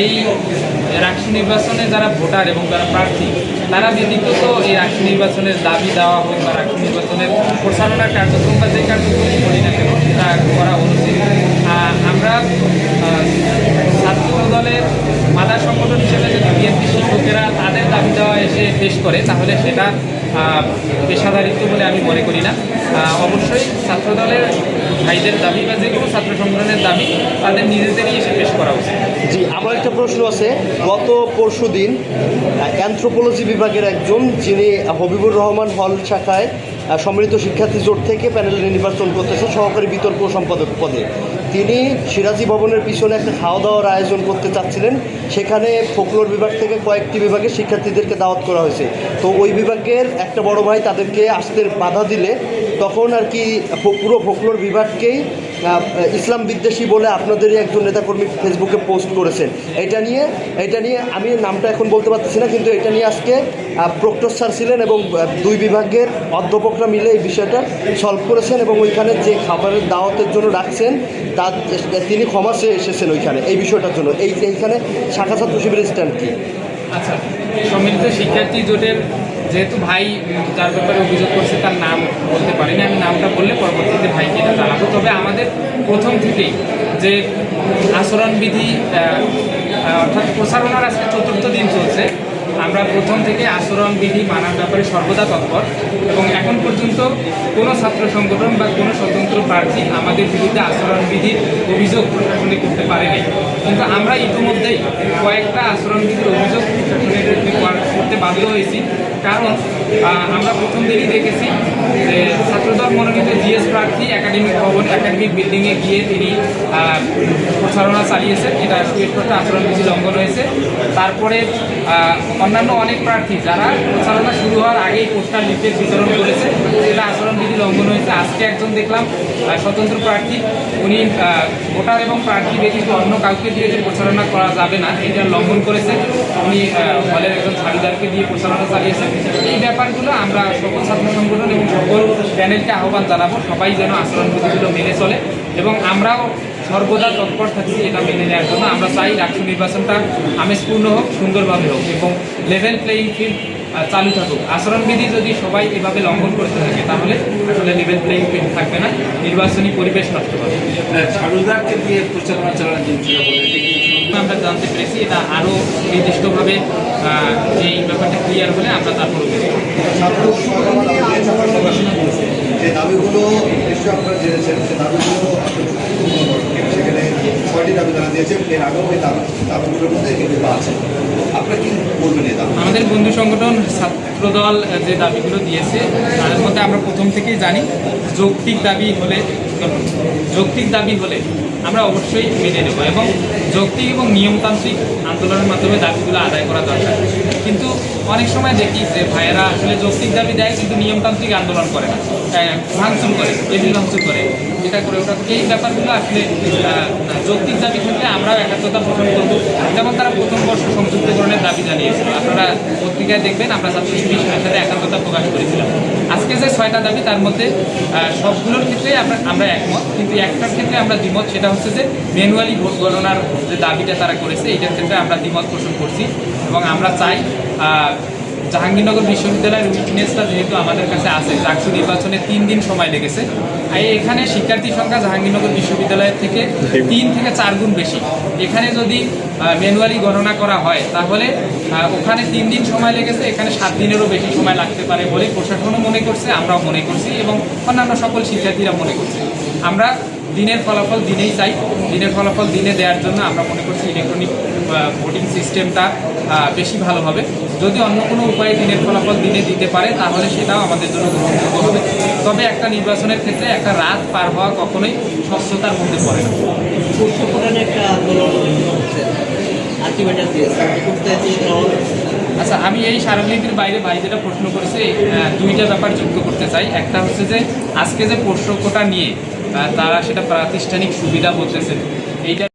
এই রাষ্ট্র নির্বাচনে যারা ভোটার এবং যারা প্রার্থী, তারা ব্যতীত তো এই রাষ্ট্র নির্বাচনের দাবি দেওয়া হোক বা রাষ্ট্র নির্বাচনের প্রচারণার কার্যক্রম বা যে কার্যক্রম করি না কেন, তা করা অনুচিত। আমরা ছাত্র দলের মাদার সংগঠন হিসেবে যদি বিএনপি শিক্ষকেরা তাদের দাবি দেওয়া এসে পেশ করে, তাহলে সেটা পেশাদারিত্ব বলে আমি মনে করি না। অবশ্যই ছাত্রদলের ভাইদের দাবি বা যে কোনো ছাত্র সংগঠনের দাবি, তাদের নিজেদেরই এসে পেশ করা উচিত। জি আমার একটা প্রশ্ন আছে। গত পরশু দিন অ্যান্থ্রোপোলজি বিভাগের একজন, যিনি হবিবুর রহমান হল শাখায় সম্মিলিত শিক্ষার্থী জোট থেকে প্যানেল নির্বাচন করতেছে সহকারী বিতর্ক সম্পাদক পদে। তিনি সিরাজি ভবনের পিছনে একটা খাওয়া দাওয়ার আয়োজন করতে চাচ্ছিলেন। সেখানে ফোকলোর বিভাগ থেকে কয়েকটি বিভাগের শিক্ষার্থীদেরকে দাওয়াত করা হয়েছে। তো ওই বিভাগের একটা বড় ভাই তাদেরকে আসতে বাধা দিলে তখন আর কি পুরো ফোকলোর বিভাগকেই ইসলাম বিদ্বেষী বলে আপনাদেরই একজন নেতাকর্মী ফেসবুকে পোস্ট করেছেন। এটা নিয়ে এটা নিয়ে আমি নামটা এখন বলতে পারতেছি না, কিন্তু এটা নিয়ে আজকে প্রক্টর স্যার ছিলেন এবং দুই বিভাগের অধ্যাপকরা মিলে এই বিষয়টা সলভ করেছেন এবং ওইখানে যে খাবারের দাওয়াতের জন্য ডাকছেন তার তিনি ক্ষমা চেয়ে এসেছেন ওইখানে, এই বিষয়টার জন্য। এই, এইখানে শাখা ছাত্র শিবিরের স্ট্যান্ড কি? আচ্ছা সম্মিলিত শিক্ষার্থী জোটের যেহেতু ভাই যার ব্যাপারে অভিযোগ করছে, তার নাম বলতে পারিনি, আমি নামটা বললে পরবর্তীতে ভাইকে এটা জানাব। তবে আমাদের প্রথম থেকেই যে আচরণবিধি অর্থাৎ প্রসারণার আজকে চতুর্থ দিন চলছে, আমরা প্রথম থেকে আচরণবিধি মানার ব্যাপারে সর্বদা তৎপর এবং এখন পর্যন্ত কোনো ছাত্র সংগঠন বা কোনো স্বতন্ত্র প্রার্থী আমাদের বিরুদ্ধে আচরণবিধির অভিযোগ প্রশাসনে করতে পারেনি। কিন্তু আমরা ইতিমধ্যেই কয়েকটা আচরণবিধির অভিযোগ বিরুদ্ধে করতে বাধ্য হয়েছি। কারণ আমরা প্রথম দিনই দেখেছি যে ছাত্রদল মনোনীত জিএস প্রার্থী একাডেমিক ভবন, একাডেমিক বিল্ডিংয়ে গিয়ে তিনি প্রচারণা চালিয়েছেন। এটা সুস্পষ্ট আচরণবিধি লঙ্ঘন হয়েছে তারপরে অন্যান্য অনেক প্রার্থী যারা প্রচারণা শুরু হওয়ার আগেই পোস্টার লিফলেট বিতরণ করেছে, সেটা আচরণবিধি লঙ্ঘন হয়েছে আজকে একজন দেখলাম স্বতন্ত্র প্রার্থী। উনি ভোটার এবং প্রার্থী ব্যতীত অন্য কাউকে দিয়ে যে প্রচারণা করা যাবে না, এটা লঙ্ঘন করেছে। উনি হলের একজন ছাড়িদারকে দিয়ে প্রচারণা চালিয়েছেন এই ব্যাপারগুলো আমরা সকল ছাত্র সংগঠন এবং সকল প্যানেলকে আহ্বান জানাব। সবাই যেন আচরণবিধিগুলো মেনে চলে এবং আমরাও সর্বদা তৎপর থাকছি এটা মেনে নেওয়ার জন্য। আমরা চাই রাষ্ট্র নির্বাচনটা আমেজপূর্ণ হোক, সুন্দরভাবে হোক এবং লেভেল প্লেয়িং ফিল্ড চালু থাকুক। আচরণবিধি যদি সবাই এভাবে লঙ্ঘন করতে থাকে, তাহলে আসলে লেভেল প্লেয়িং ফিল্ড থাকবে না। নির্বাচনী পরিবেশ নষ্ট হবে। ঝাড়ুদারকে দিয়ে প্রচারণা চালানোর আমরা জানতে পেরেছি, এটা আরও নির্দিষ্টভাবে যে এই ব্যাপারটা ক্লিয়ার হলে আমরা তারপর যে দাবিগুলো দাবিগুলো সেখানে দাবি তারা দিয়েছে এর দাবিগুলোর মধ্যে কিন্তু আছে। আপনারা কি আমাদের বন্ধু সংগঠন ছাত্রদল যে দাবিগুলো দিয়েছে তাদের মধ্যে আমরা প্রথম থেকেই জানি, যৌক্তিক দাবি হলে যৌক্তিক দাবি হলে আমরা অবশ্যই মেনে নেব এবং যৌক্তিক এবং নিয়মতান্ত্রিক আন্দোলনের মাধ্যমে দাবিগুলো আদায় করা দরকার। কিন্তু অনেক সময় দেখি যে ভাইয়েরা আসলে যৌক্তিক দাবি দেয়, কিন্তু নিয়মতান্ত্রিক আন্দোলন করে না ভাঙচুর করে টেবিল ভাঙচুর করে, এটা করে ওটা এই ব্যাপারগুলো আসলে যৌক্তিক দাবি থাকলে আমরাও একাত্মতা পোষণ করব। যেমন তারা প্রথম বর্ষ সংযুক্তকরণের দাবি আপনারা পত্রিকায় দেখবেন, আমরা ছাত্র শিবির সাথে একাত্মতা প্রকাশ করেছিলাম। আজকে যে ছয়টা দাবি, তার মধ্যে সবগুলোর ক্ষেত্রে আমরা আমরা একমত। কিন্তু একটার ক্ষেত্রে আমরা দ্বিমত, সেটা হচ্ছে যে ম্যানুয়ালি ভোট গণনার যে দাবিটা তারা করেছে, এইটার ক্ষেত্রে আমরা দ্বিমত পোষণ করছি। এবং আমরা চাই জাহাঙ্গীরনগর বিশ্ববিদ্যালয়ের উইকনেসটা যেহেতু আমাদের কাছে আছে চাকসু নির্বাচনে তিন দিন সময় লেগেছে। আর এখানে শিক্ষার্থী সংখ্যা জাহাঙ্গীরনগর বিশ্ববিদ্যালয়ের থেকে তিন থেকে চার গুণ বেশি। এখানে যদি ম্যানুয়ালি গণনা করা হয়, তাহলে ওখানে তিন দিন সময় লেগেছে, এখানে সাত দিনেরও বেশি সময় লাগতে পারে বলে প্রশাসনও মনে করছে, আমরাও মনে করছি এবং অন্যান্য সকল শিক্ষার্থীরা মনে করছে। আমরা দিনের ফলাফল দিনেই চাই। দিনের ফলাফল দিনে দেওয়ার জন্য আমরা মনে করছি ইলেকট্রনিক ভোটিং সিস্টেমটা বেশি ভালো হবে। যদি অন্য কোনো উপায়ে দিনের ফলাফল দিনে দিতে পারে তাহলে সেটাও আমাদের জন্য গ্রহণযোগ্য হবে। তবে একটা নির্বাচনের ক্ষেত্রে একটা রাত পার হওয়া কখনোই স্বচ্ছতার মধ্যে পড়ে না। একটা আন্দোলন আচ্ছা আমি এই সারণীতির বাইরে ভাই যেটা প্রশ্ন করেছে দুইটা ব্যাপার যুক্ত করতে চাই। একটা হচ্ছে যে আজকে যে প্রশ্নটা নিয়ে তারা সেটা প্রাতিষ্ঠানিক সুবিধা বলতেছে। এইটা